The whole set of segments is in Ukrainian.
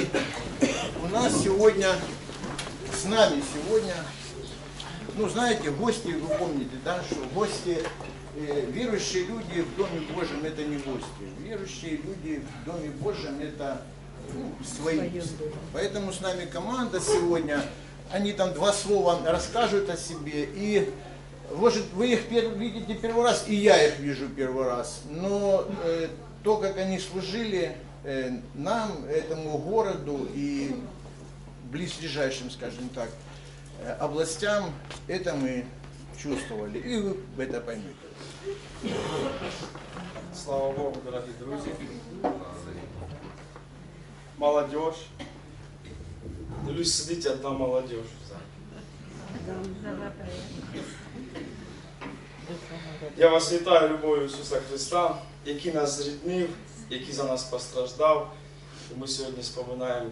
И у нас сегодня, с нами сегодня, ну знаете, гости, вы помните, да, что гости, э, верующие люди в Доме Божьем это не гости. Верующие люди в Доме Божьем это ну, свои. Поэтому с нами команда сегодня, они там два слова расскажут о себе и может, вы их видите первый раз, и я их вижу первый раз. Но э, то, как они служили нам, этому городу и близлежащим, скажем так, э, областям, это мы чувствовали. И вы это поймете. Слава Богу, дорогі друзі. Молодежь. Дивлюсь, сидить одна молодежь. в залі. Я вас вітаю любов'ю Ісуса Христа, який нас зріднив, який за нас постраждав. І ми сьогодні споминаємо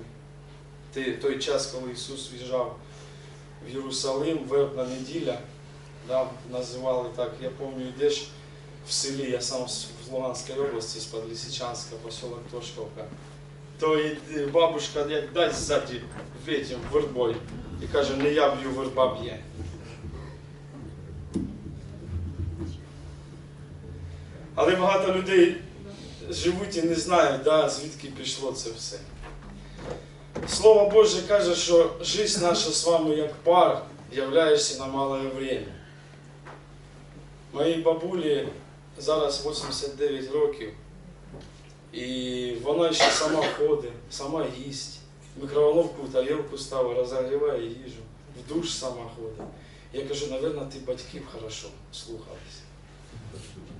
той, час, коли Ісус в'їжджав в Єрусалим, вербна неділя. Да, називали так, я пам'ятаю, йдеш в селі, я сам з Луганської області, з-під Лисичанська, поселок Тошковка. То і бабушка як дай ззаді этим вербой і каже, не я б'ю, верба б'є. Але багато людей живуть і не знають, да, звідки пішло це все. Слово Боже каже, що життя наша з вами як пар, являєшся на мале время. Моїй бабулі зараз 89 років, і вона ще сама ходить, сама їсть, мікроволновку в тарілку ставить, розогріває їжу, в душ сама ходить. Я кажу, напевно, ти батьків хорошо слухалися.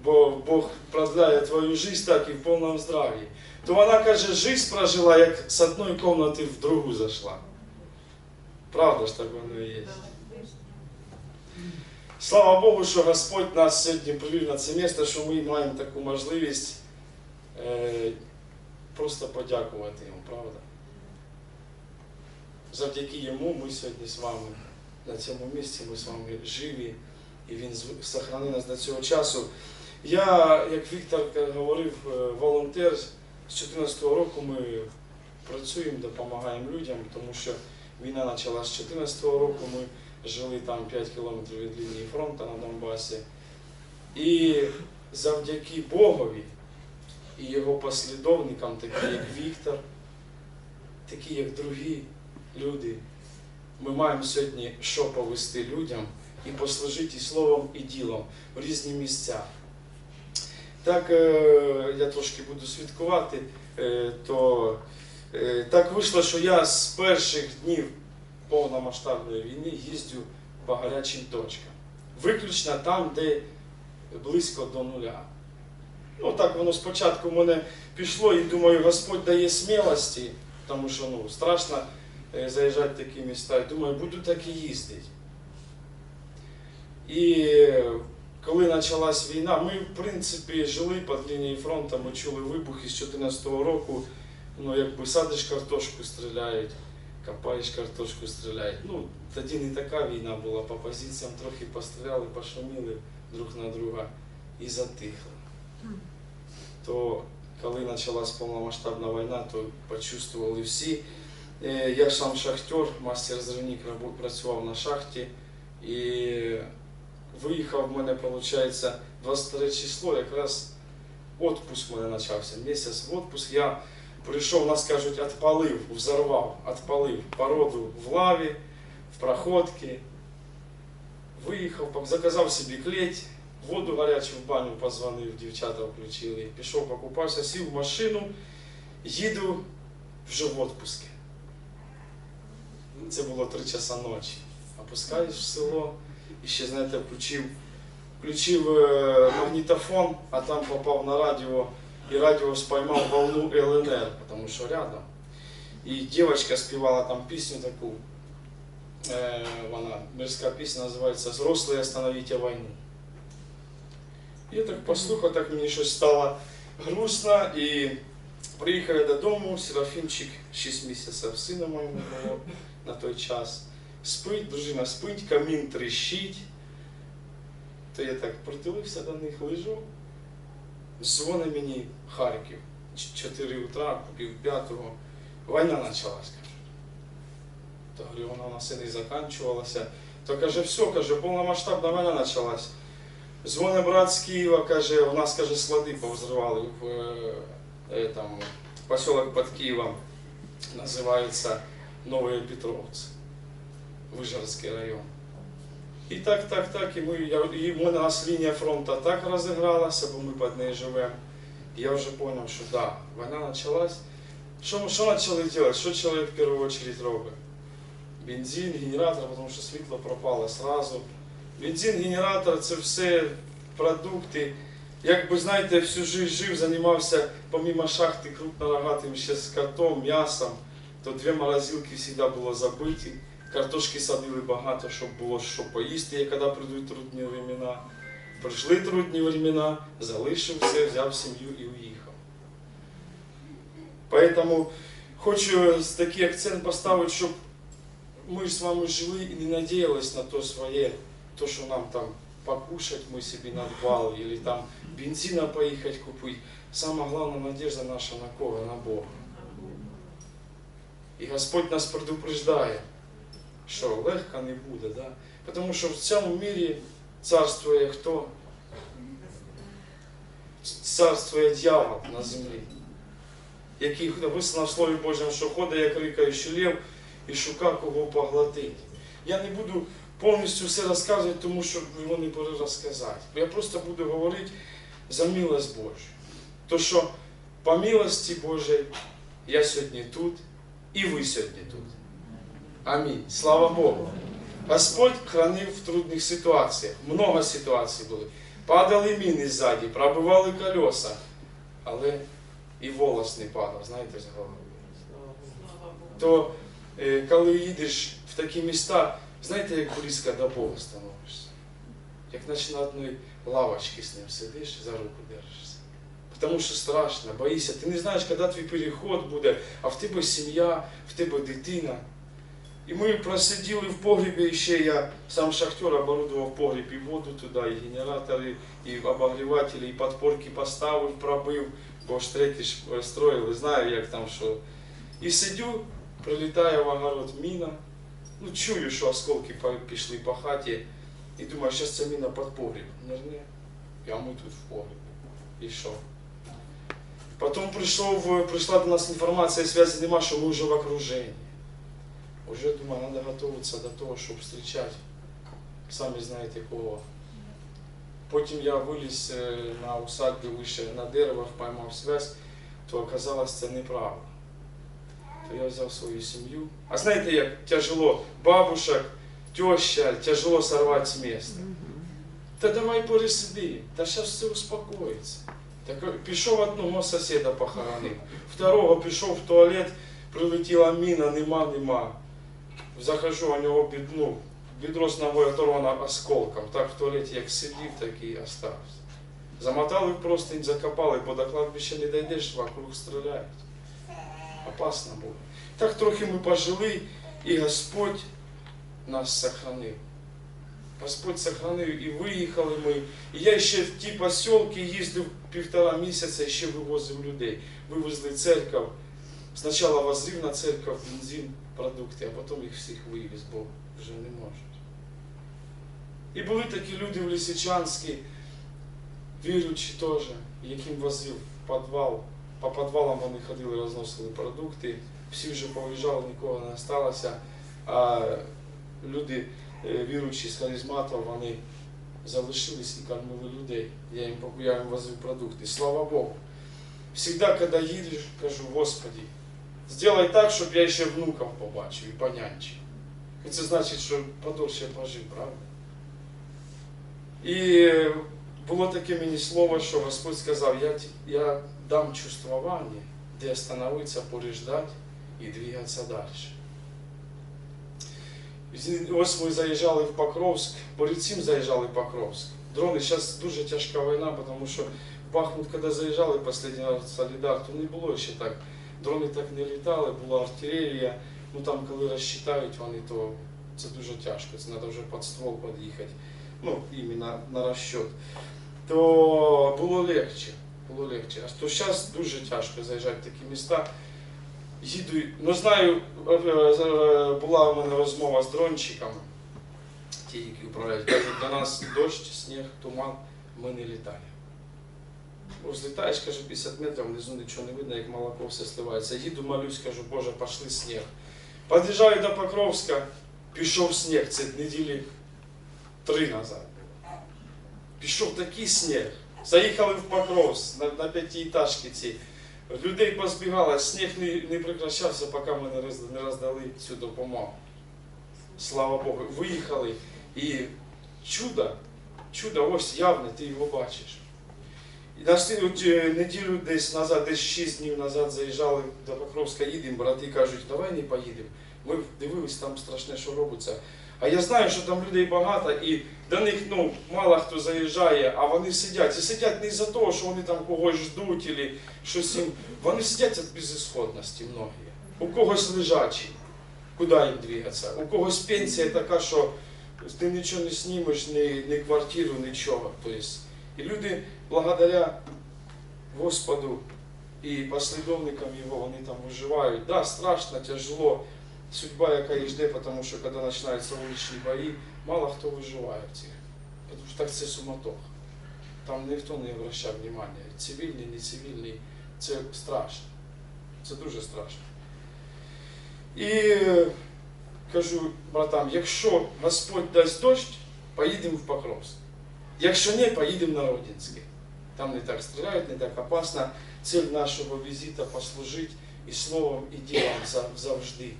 Бо Бог продляє твою жизнь так і в повному здраві. То вона каже, жизнь прожила, як з одної кімнати в другу зайшла. Правда ж так воно і є. Слава Богу, що Господь нас сьогодні привів на це місце, що ми маємо таку можливість е, просто подякувати йому, правда? Завдяки йому ми сьогодні з вами на цьому місці, ми з вами живі, і він сохранив нас до цього часу. Я, як Віктор говорив, е, волонтер з 2014 року ми працюємо, допомагаємо людям, тому що війна почалася з 2014 року. Ми жили там 5 кілометрів від лінії фронту на Донбасі. І завдяки Богові і його послідовникам, такі як Віктор, такі як другі люди, ми маємо сьогодні що повести людям і послужити і словом, і ділом в різні місця. Так, е, я трошки буду свідкувати, е, то е, так вийшло, що я з перших днів повномасштабної війни їздю по гарячим точкам. Виключно там, де близько до нуля. Ну так воно спочатку в мене пішло і думаю, Господь дає смілості, тому що ну, страшно заїжджати в такі міста. Думаю, буду так і їздити. І коли почалась війна, ми в принципі жили під лінією фронту, ми чули вибухи з 2014 року. Ну, якби садиш картошку, стріляють, копаєш картошку, стріляють. Ну, тоді не така війна була, по позиціям трохи постріляли, пошуміли друг на друга і затихли. То коли почалась повномасштабна війна, то почувствували всі. Е, Я сам шахтер, мастер зривник працював на шахті і виїхав в мене, виходить, 23 число, якраз отпуск в мене почався. Місяць в отпуск я прийшов, нас кажуть, отпалив, взорвав, отпалив породу в лаві, в проходці. Виїхав, заказав собі клеть, воду гарячу в баню позвонив, дівчата включили. Пішов, покупався, сів в машину, їду вже в отпуске. Це було 3 часа ночі. Опускаюсь в село і ще, знаєте, включив, включив е, магнітофон, а там попав на радіо, і радіо споймав волну ЛНР, тому що рядом. І дівчинка співала там пісню таку, е, вона, мирська пісня називається «Взрослые остановите війну». Я так послухав, так мені щось стало грустно, і приїхав я додому, Серафімчик 6 місяців сина моєму було на той час. Спить, дружина спить, камін тріщить. То я так притулився до них, лежу. Дзвонить мені Харків. 4 утра, пів п'ятого. війна почалась. каже. То говорю, вона у нас і не закінчувалася. То каже, все, каже, повномасштабна війна почалась. Дзвони брат з Києва, каже, у нас каже, склади повзривали в е, там, поселок під Києвом, називається Новий Петровці, Вижгородський район. І так, так, так, і ми, і в нас лінія фронту так розігралася, бо ми під нею живемо. Я вже зрозумів, що да, війна почалась. Що, що почали робити? Що чоловік в першу чергу робить? Бензин, генератор, тому що світло пропало сразу. Бензин, генератор це все продукти. Якби знаєте, всю життя жив, займався помимо шахти крупнорогатим ще скотом, м'ясом, то дві морозилки завжди було забиті. Картошки садили багато, щоб було що поїсти, коли прийдуть трудні времена. Прийшли трудні времена, залишив все, взяв сім'ю і уїхав. Поэтому хочу такий акцент поставити, щоб ми з вами жили і не надіялись на то своє, то, що нам там покушать мы себе надбали, или там бензина поїхати купити. Сама головна надежда наша на кого? На Бога. І Господь нас предупреждає, що легко не буде, да? тому що в цьому мірі царствує хто? Царствує дьявол на землі, який написано в Слові Божому, що ходить як рикаючий лев і шука кого поглотить. Я не буду повністю все розказувати, тому що його не перерозказати. Я просто буду говорити за милость Божу. То, що по милості Божій я сьогодні тут, і ви сьогодні тут. Амінь. Слава Богу. Господь хранив в трудних ситуаціях. Много ситуацій були. Падали міни ззаді, пробивали колеса, але і волос не падав, знаєте, з голови. То е, коли їдеш в такі міста, знаєте, як близько до Бога становишся? Як наче на одній лавочці з ним сидиш, за руку держишся. Тому що страшно, боїшся. Ти не знаєш, коли твій переход буде, а в тебе сім'я, в тебе дитина. І ми просиділи в погрібі, і ще я сам шахтер оборудував погріб і воду туди, і генератори, і обогрівателі, і подпорки поставив, пробив, бо штреки ж строїли, знаю, як там що. І сидю, прилітає в огород міна, ну чую, що осколки по- пішли по хаті, і думаю, зараз ця міна під погріб. Нирне, а ми тут в погрібі. І що? Потім прийшов, прийшла до нас інформація, зв'язку нема, що ми вже в окруженні. Уже думаю, надо готуватися до того, щоб зустрічати. Самі знаєте кого. Потім я виліз е, на усадьбі вище на деревах, поймав связь, то оказалось це неправда. То я взяв свою сім'ю. А знаєте, як тяжело бабушек, теща, тяжело сорвати з міста. Та давай пересиди, та зараз все успокоїться. Так пішов одного сусіда похоронив, второго пішов в туалет, прилетіла міна, нема, нема. Захожу, у нього бід, ну, бідро з ногою оторвано осколком. Так в туалеті як сидів, так і остався. Замотали в простинь, закопали, бо до кладбища не дійдеш, вокруг стріляють. Опасно було. Так трохи ми пожили, і Господь нас сохранив. Господь сохранив і виїхали ми. І я ще в ті посілки їздив півтора місяця і ще вивозив людей. Вивезли церкву. Спочатку возив на церкву бензин, продукти, а потім їх всіх вивіз, бо вже не можуть. І були такі люди в Лисичанській, віруючі теж, яким возив в підвал. По підвалам вони ходили, розносили продукти. Всі вже повиїжджали, нікого не залишилося. А люди, е, віруючі з харизматом, вони залишились і кормили людей. Я їм, я їм возив продукти. Слава Богу. Всегда, коли їдеш, кажу, Господи, сделай так, щоб я ще внуків побачив і понянчив. І це значить, що подольше пожив, правда? І е, було таке мені слово, що Господь сказав, я, ті- я дам чувствування, де остановитися, поріждати і двигатися далі. З- Ось ми заїжджали в Покровськ, перед цим заїжджали в Покровськ. Дрони, зараз дуже тяжка війна, тому що в Бахмут, коли заїжджали останній раз Солідар, то не було ще так. Дрони так не літали, була артилерія. Ну там, коли розчитають вони, то це дуже тяжко. Це треба вже під ствол під'їхати. Ну, іменно на розчет. То було легче. Було легче. А то зараз дуже тяжко заїжджати в такі міста. їду, ну знаю, е, е, була у мене розмова з дрончиками, ті, які управляють, кажуть, до нас дощ, сніг, туман, ми не літаємо. Бо злітаєш, каже, 50 метрів, внизу нічого не видно, як молоко все сливається. Їду, молюсь, кажу, Боже, пошли сніг. Під'їжджаю до Покровська, пішов сніг, це неділі три назад. Пішов такий сніг. Заїхали в Покровськ на, на п'ятиэтажки ці. Людей позбігало, сніг не, не прекращався, поки ми не, роз, не роздали цю допомогу. Слава Богу. Виїхали і чудо, чудо ось явне, ти його бачиш. І на е, неділю десь назад, десь 6 днів назад заїжджали до Покровська, їдемо, брати кажуть, давай не поїдемо. Ми дивились, там страшне, що робиться. А я знаю, що там людей багато, і до них ну, мало хто заїжджає, а вони сидять. І сидять не із-за того, що вони там когось ждуть, або щось їм. Вони сидять від безісходності многі. У когось лежачі, куди їм двигатися. У когось пенсія така, що ти нічого не знімеш, ні, ні квартиру, нічого. Тобто, і люди, благодаря Господу і послідовникам його, вони там виживають. Да, страшно, тяжело. Судьба, яка їх жде, тому що коли починаються вуличні бої, мало хто виживає в цих. Тому що так це суматох. Там ніхто не обращав внимання. Цивільний, не цивільний. Це страшно. Це дуже страшно. І е, кажу братам, якщо Господь дасть дощ, поїдемо в Покровськ. Якщо ні, поїдемо на Родинське. Там не так стріляють, не так опасно. Цель нашого візита послужити і словом, і ділом зав- завжди.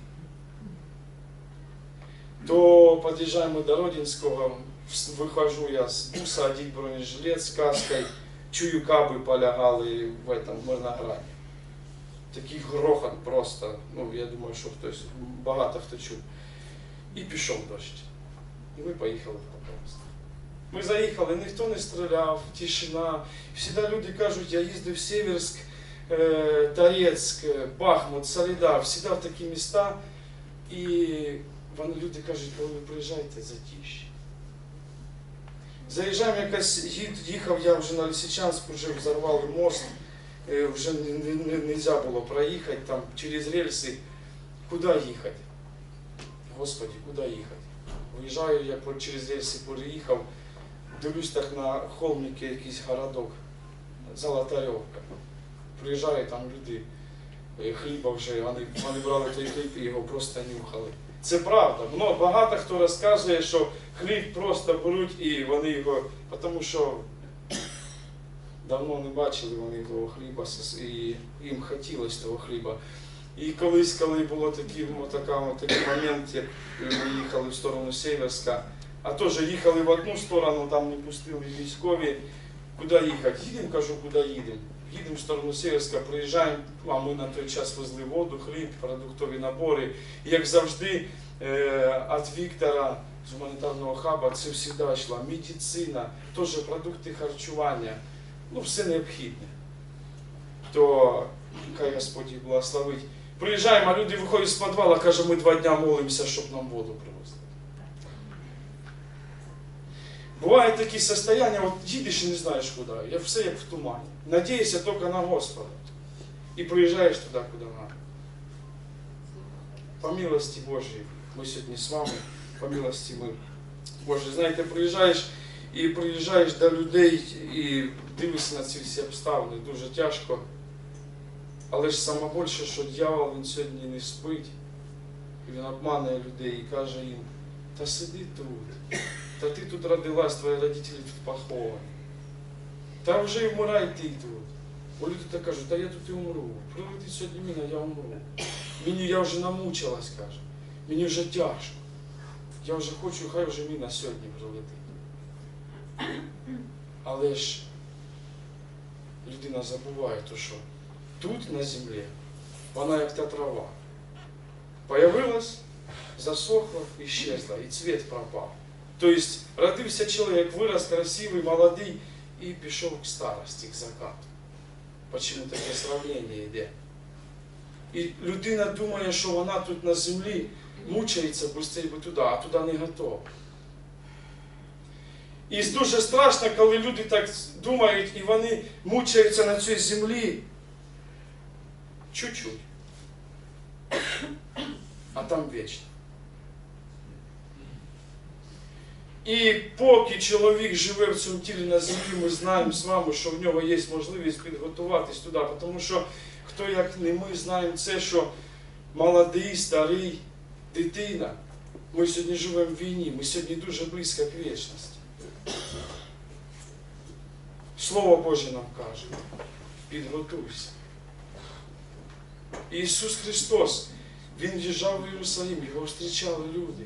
То подъезжаем мы до Родинского, вс- выхожу я с буса, одеть бронежилет с каской, чую каби полягали в этом в Мирнограді. Такий грохот просто, ну я думаю, що хтось, багато хто чув. І пішов дощ. І ми поїхали в Покровськ. Ми заїхали, ніхто не стріляв, тишина. Всі люди кажуть, я їздив в Северськ, е, Торецьк, Бахмут, Солідар, всі в такі міста. І вони люди кажуть, коли ви приїжджаєте, затиші. Заїжджаємо якось, їхав я вже на Лисичанськ, вже взорвали мост, е, вже не, нельзя було проїхати там через рельси. Куди їхати? Господи, куди їхати? Виїжджаю, я через рельси переїхав, дивлюсь так на холмики якийсь городок, Золотарьовка. Приїжджаю, там люди е, хліба вже, вони, вони брали той хліб і його просто нюхали. Це правда. Багато хто розказує, що хліб просто беруть і вони його, тому що давно не бачили вони того хліба і їм хотілося того хліба. І колись, коли було такий, ну, такий момент, як ми їхали в сторону Северська, а теж їхали в одну сторону, там не пустили військові. Куди їхати? Їдемо, кажу, куди їдемо. Їдемо в сторону Северська, приїжджаємо, а ми на той час везли воду, хліб, продуктові набори. І як завжди, е, від Віктора з гуманітарного хаба це завжди йшла медицина, теж продукти харчування, ну все необхідне. То хай Господь їх благословить. Приїжджаємо, а люди виходять з підвала, каже, ми два дня молимося, щоб нам воду привезли. Бувають такі состояння, от їдеш і не знаєш куди. Я все як в тумані. Надіюся тільки на Господа. І приїжджаєш туди, куди треба. По милості Божій, ми сьогодні з вами, по милості ми. Боже, знаєте, приїжджаєш і приїжджаєш до людей і дивишся на ці всі обставини, дуже тяжко. Але ж саме більше, що дьявол він сьогодні не спить, і він обманує людей і каже їм, та сиди тут, та ти тут родилась, твої родителі тут поховані. Та вже і вмирай ти тут. Бо люди так кажуть, та я тут і умру. Прилетить сьогодні міна, я умру. Мені я вже намучилась, каже. Мені вже тяжко. Я вже хочу, хай вже міна сьогодні прилетить. Але ж людина забуває, то що тут на землі вона як та трава. Появилась, засохла, исчезла, і цвет пропав. Тобто родився чоловік, вирос красивий, молодий і пішов к старості, к закату. Почему таке сравнення йде? І людина думає, що вона тут на землі мучається швидше би туди, а туди не готова. І дуже страшно, коли люди так думають і вони мучаються на цій землі чуть-чуть. а там вічно. І поки чоловік живе в цьому тілі на землі, ми знаємо з вами, що в нього є можливість підготуватись туди. Тому що хто як не ми знаємо це, що молодий, старий, дитина. Ми сьогодні живемо в війні, ми сьогодні дуже близько к вічності. Слово Боже нам каже, підготуйся. Ісус Христос, Він в'їжджав в Єрусалим, його зустрічали люди.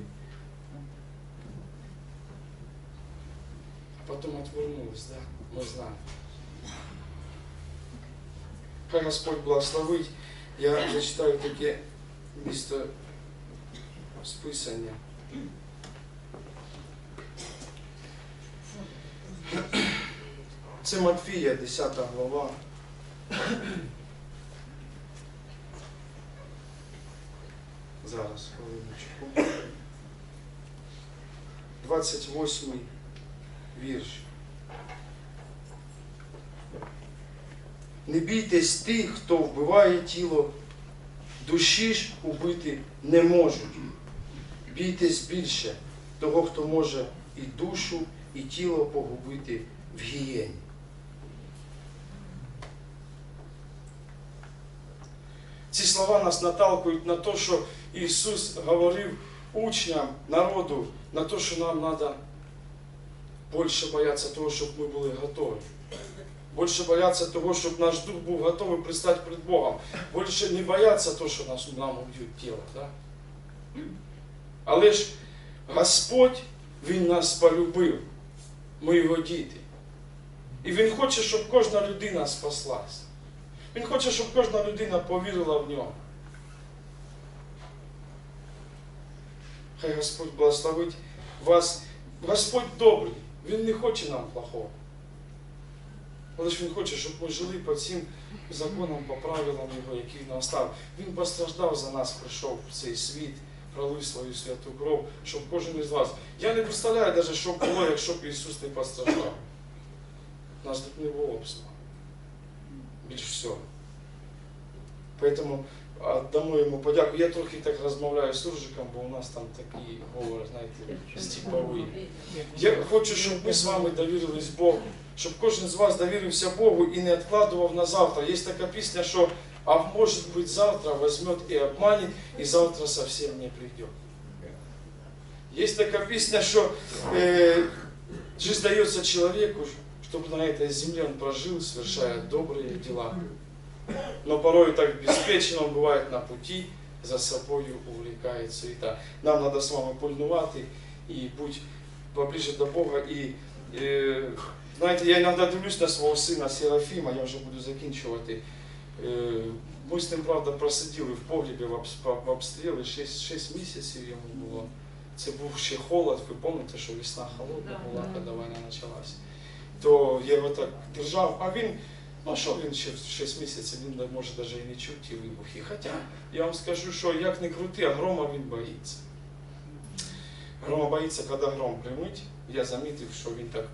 А потім отвернулись, да? Ми знаємо. Хай Господь благословить. Я зачитаю таке місто списання. Це Матфія, 10 глава. Зараз, хвилиночку. 28 вірш. Не бійтесь тих, хто вбиває тіло, душі ж убити не можуть. Бійтесь більше того, хто може і душу, і тіло погубити в гієні. Ці слова нас наталкують на те, що Ісус говорив учням, народу, на те, що нам треба більше боятися того, щоб ми були готові. Більше боятися того, щоб наш дух був готовий пристати перед Богом. Більше не боятися того, що нас, нам уб'ють тіло. Да? Але ж Господь, Він нас полюбив. Ми його діти. І Він хоче, щоб кожна людина спаслась. Він хоче, щоб кожна людина повірила в нього. Хай Господь благословить вас. Господь добрий, Він не хоче нам плохого. Але ж Він хоче, щоб ми жили по цим законам, по правилам Його, які Він настав. Він постраждав за нас, прийшов в цей світ, пролив свою святу кров, щоб кожен із вас. Я не представляю навіть, що було, якщо б Ісус не постраждав. Нас тут не було б з. Більш всього. Поэтому дамо йому подяку. Я трохи так розмовляю з Суржиком, бо у нас там такий говор, знаєте, стіповий. Я хочу, щоб ми з вами довірились Богу, щоб кожен з вас довірився Богу і не відкладував на завтра. Є така пісня, що а может быть завтра возьмет и обманет, и завтра совсем не придет. Есть такая песня, что э, жизнь дается человеку, чтобы на этой земле он прожил, совершая добрые дела. Но порой так беспечно он бывает на пути, за собою увлекает суета. Нам надо с вами пильнувати і бути поближе до Бога. І, е, знаєте, я іноді дивлюсь на свого сина Серафіма, я вже буду закінчувати. Е, Ми з ним, правда, просиділи в погрібі в обс- в обстріли 6, 6 місяців йому було. Це був ще холод, ви пам'ятаєте, що весна холодна була, коли війна почалась. То я його так держав, а він, ну а що він ще в 6 місяців, він може навіть і не чув ті вибухи. Хоча я вам скажу, що як не крути, а грома він боїться. Грома боїться, коли гром примить. Я замітив, що він так.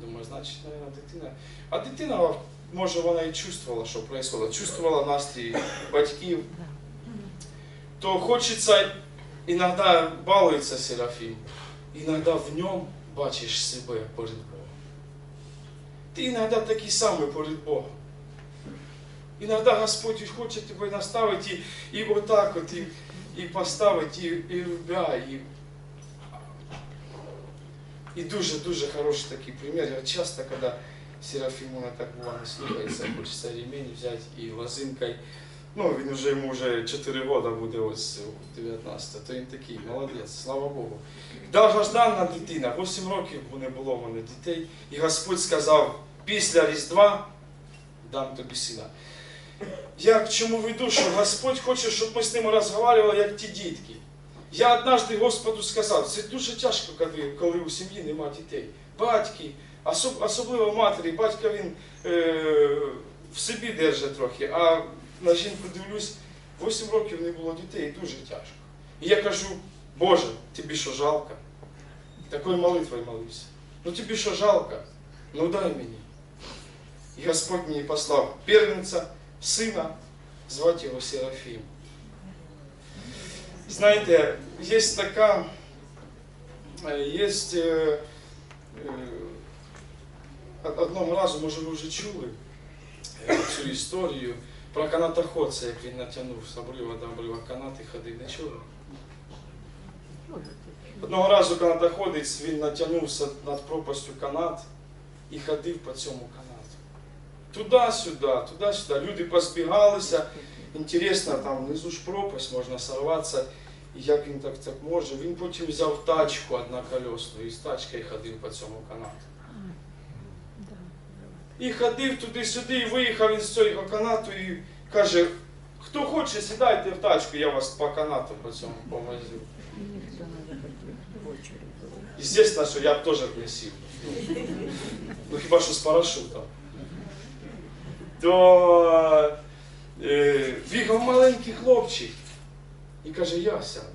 Думаю, значить, мабуть, дитина. А дитина, може, вона і чувствувала, що відбувається, чувствувала настрій батьків. То хочеться, іноді балується Серафім, іноді в ньому бачиш себе перед Богом. Ти іноді такий самий перед Богом. Іноді Господь хоче тебе наставити і, і отак от, і, і поставити, і, і любя, і і дуже-дуже хороший такий примір. Я часто, коли Серафім мене так буває не слухається, хочеться ремень взяти і лозинкою. Ну, він вже йому вже 4 роки буде ось 19, то він такий, молодець, слава Богу. Довгожданна дитина, 8 років не було в мене дітей, і Господь сказав, після Різдва дам тобі сина. Я к чому веду, що Господь хоче, щоб ми з ним розмовляли, як ті дітки. Я однажды Господу сказав, це дуже тяжко, коли, коли у сім'ї нема дітей. Батьки, особ, особливо матері, батька він е, в собі держить трохи, а на жінку дивлюсь, 8 років не було дітей, і дуже тяжко. І я кажу, Боже, тобі що жалко? Такою молитвою молився. Ну тобі що жалко? Ну дай мені. І Господь мені послав первенця, сина, звати його Серафім. Знаєте, є така, е, є е, е, одного разу, може ви вже чули е, цю історію Про канатоходця, як він натягнув з обрива до канат і ходив. Не? Одного разу канатоходець, він натягнувся над пропастю канат і ходив по цьому канату. Туди-сюди, туди-сюди. Люди позбігалися. Інтересно, там внизу ж пропасть, можна сорватися. І як він так, так може? Він потім взяв тачку одноколесну і з тачкою ходив по цьому канату. І ходив туди-сюди, і виїхав він з цього канату і каже, хто хоче, сідайте в тачку, я вас по канату по цьому повозив. Естественно, що я б теж не сів. Ну хіба що з парашутом. То е, бігав маленький хлопчик і каже, я сяду.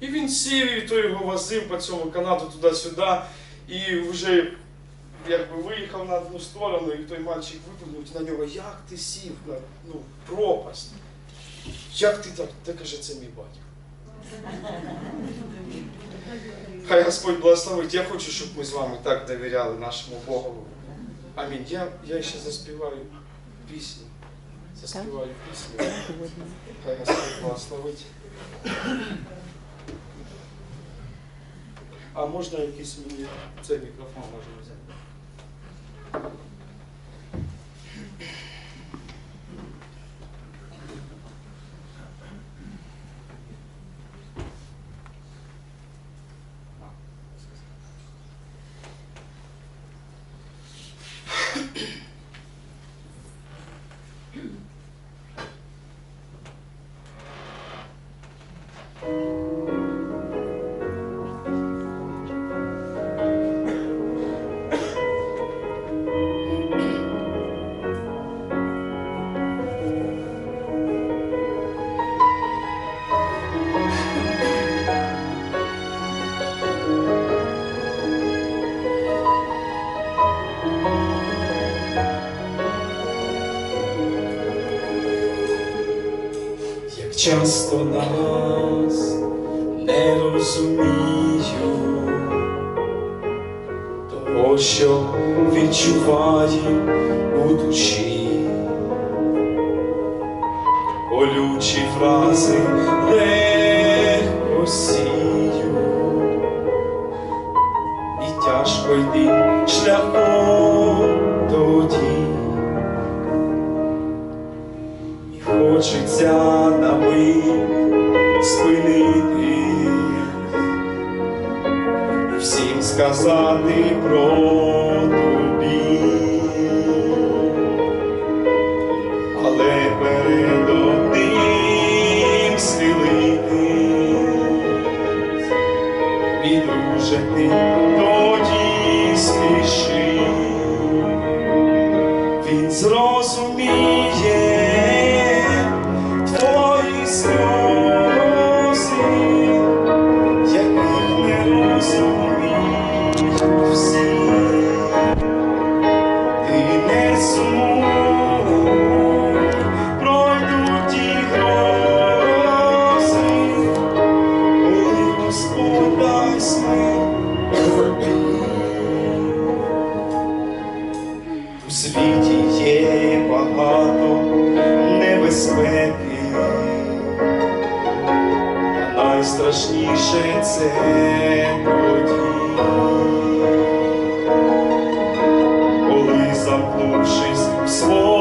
І він сів, і той його возив по цьому канату туди-сюди, і вже якби виїхав на одну сторону, і той мальчик випрыгнув на нього, як ти сів на ну, пропасть? Як ти так? Та каже, це мій батько. Хай Господь благословить. Я хочу, щоб ми з вами так довіряли нашому Богу. Амінь. Я, я ще заспіваю пісню. Заспіваю пісню. Хай Господь благословить. А можна якийсь мені цей мікрофон можна взяти? Часто нас не розумію того, що відчуває у душі, сказати про тобі, але перед одним схилити, мій друже, є багато небезпеки, а найстрашніше це тоді, коли замкнувшись в своїм